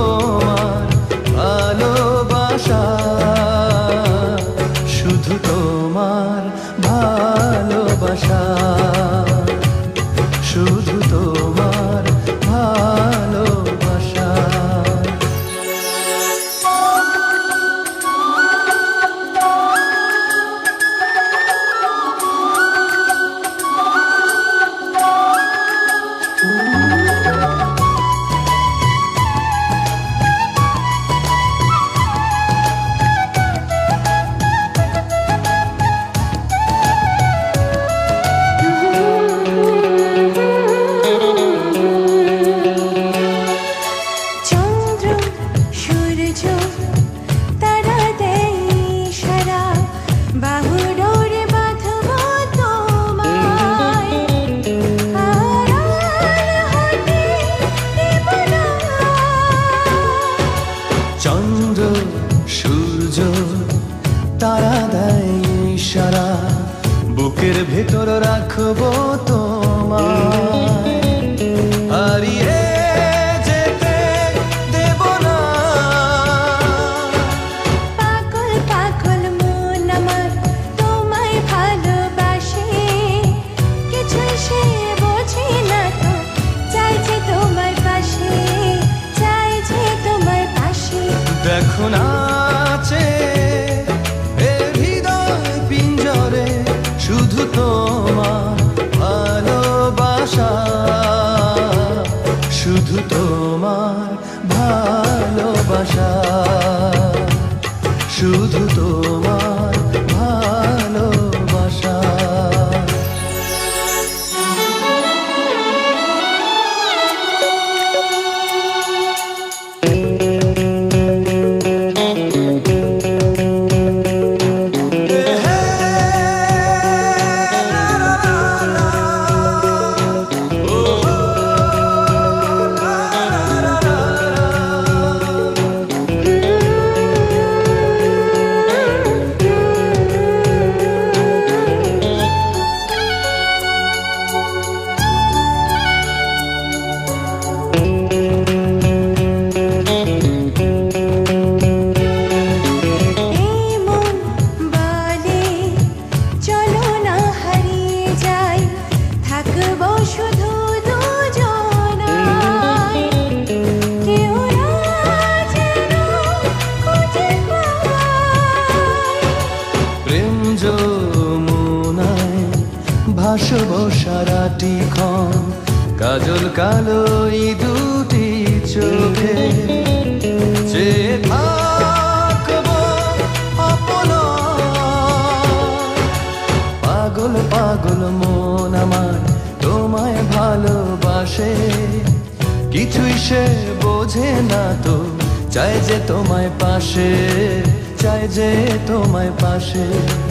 তোমার বুকের ভেতর রাখব তোমায়। হারিয়ে যেতে দেব না। পাগল পাগল মন আমার তোমায় ভালোবাসে। কিছুই সে বোঝে না তো চাই যে তোমার পাশে চাই যে তোমার পাশে। দেখো নাচে ভাসব সারাটি ক্ষণ। কাজল কালো দুটি চোখে। যে। পাগল পাগল মন আমার তোমায় ভালোবাসে। কিছুই সে বোঝে না তো চাই যে তোমায় পাশে চাই যে তোমায় পাশে।